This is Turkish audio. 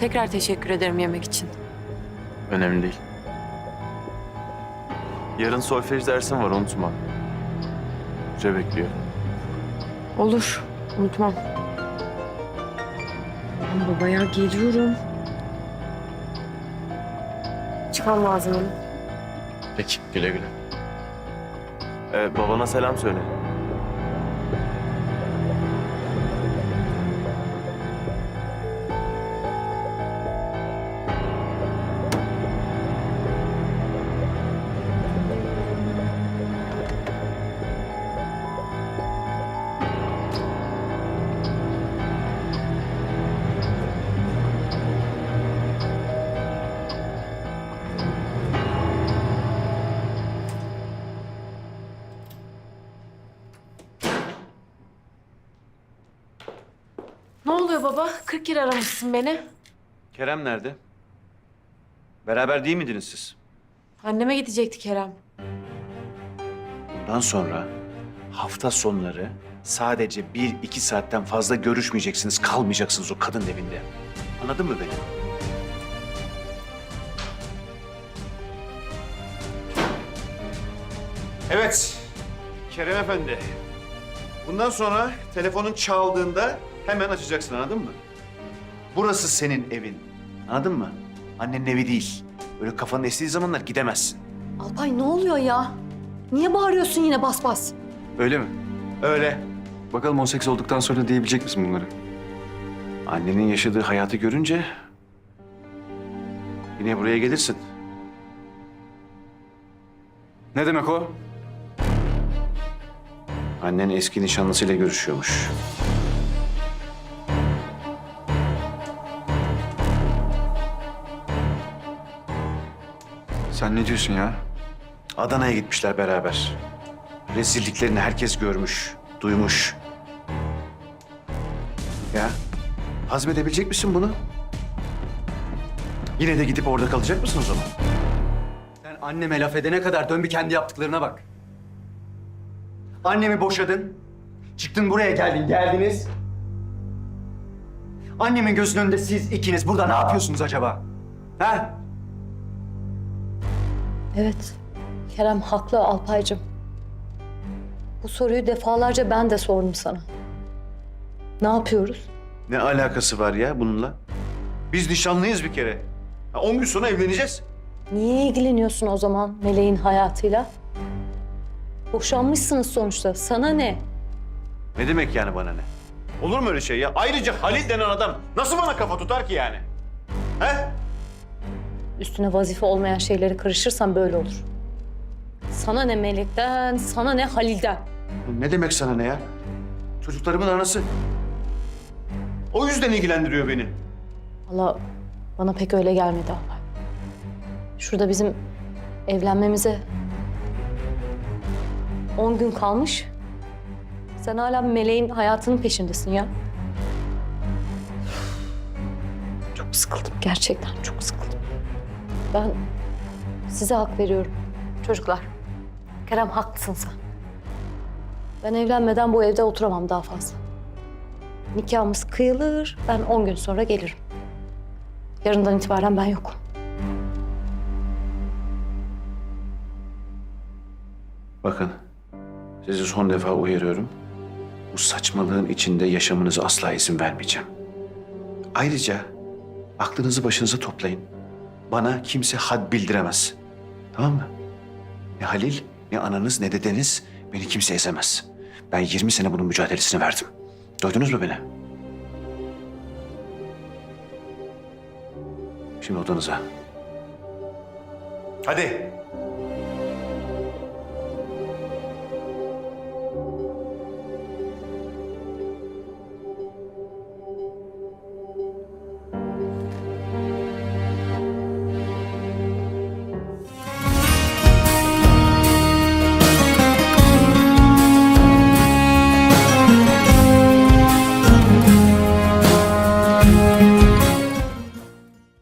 Tekrar teşekkür ederim yemek için. Önemli değil. Yarın solfej dersim var unutma. Hoca bekliyor. Olur. Unutmam. Aman baba ya geliyorum. Çıkmam lazım. Peki güle güle. Ee, babana selam söyle. Oluyor baba? 40 kere aramışsın beni. Kerem nerede? Beraber değil miydiniz siz? Anneme gidecekti Kerem. Bundan sonra hafta sonları sadece bir iki saatten fazla görüşmeyeceksiniz, kalmayacaksınız o kadın evinde. Anladın mı beni? Evet, Kerem Efendi. Bundan sonra telefonun çaldığında hemen açacaksın anladın mı? Burası senin evin. Anladın mı? Annenin evi değil. Böyle kafanın estiği zamanlar gidemezsin. Alpay ne oluyor ya? Niye bağırıyorsun yine bas bas? Öyle mi? Öyle. Bakalım 18 olduktan sonra diyebilecek misin bunları? Annenin yaşadığı hayatı görünce yine buraya gelirsin. Ne demek o? Annen eski nişanlısıyla görüşüyormuş. Sen ne diyorsun ya? Adana'ya gitmişler beraber. Rezilliklerini herkes görmüş, duymuş. Ya hazmedebilecek misin bunu? Yine de gidip orada kalacak mısın o zaman? Sen anneme laf edene kadar dön bir kendi yaptıklarına bak. Annemi boşadın. Çıktın buraya geldin, geldiniz. Annemin gözünün önünde siz ikiniz burada ne yapıyorsunuz acaba? Ha? Evet. Kerem haklı Alpaycığım. Bu soruyu defalarca ben de sordum sana. Ne yapıyoruz? Ne alakası var ya bununla? Biz nişanlıyız bir kere. Ha, On gün sonra evleneceğiz. Niye ilgileniyorsun o zaman Meleğin hayatıyla? Boşanmışsınız sonuçta. Sana ne? Ne demek yani bana ne? Olur mu öyle şey ya? Ayrıca Halil denen adam nasıl bana kafa tutar ki yani? He? Üstüne vazife olmayan şeyleri karışırsan böyle olur. Sana ne Melek'ten, sana ne Halil'den. Ne demek sana ne ya? Çocuklarımın anası. O yüzden ilgilendiriyor beni. Valla bana pek öyle gelmedi Alpay. Şurada bizim evlenmemize 10 gün kalmış. Sen hala Meleğin hayatının peşindesin ya. Çok sıkıldım. Gerçekten çok sıkıldım. Ben size hak veriyorum. Çocuklar, Kerem haklısın sen. Ben evlenmeden bu evde oturamam daha fazla. Nikahımız kıyılır, ben 10 gün sonra gelirim. Yarından itibaren ben yokum. Bakın, sizi son defa uyarıyorum. Bu saçmalığın içinde yaşamınıza asla izin vermeyeceğim. Ayrıca aklınızı başınıza toplayın. Bana kimse had bildiremez. Tamam mı? Ne Halil, ne ananız, ne dedeniz beni kimse ezemez. Ben 20 sene bunun mücadelesini verdim. Duydunuz mu beni? Şimdi odanıza. Hadi.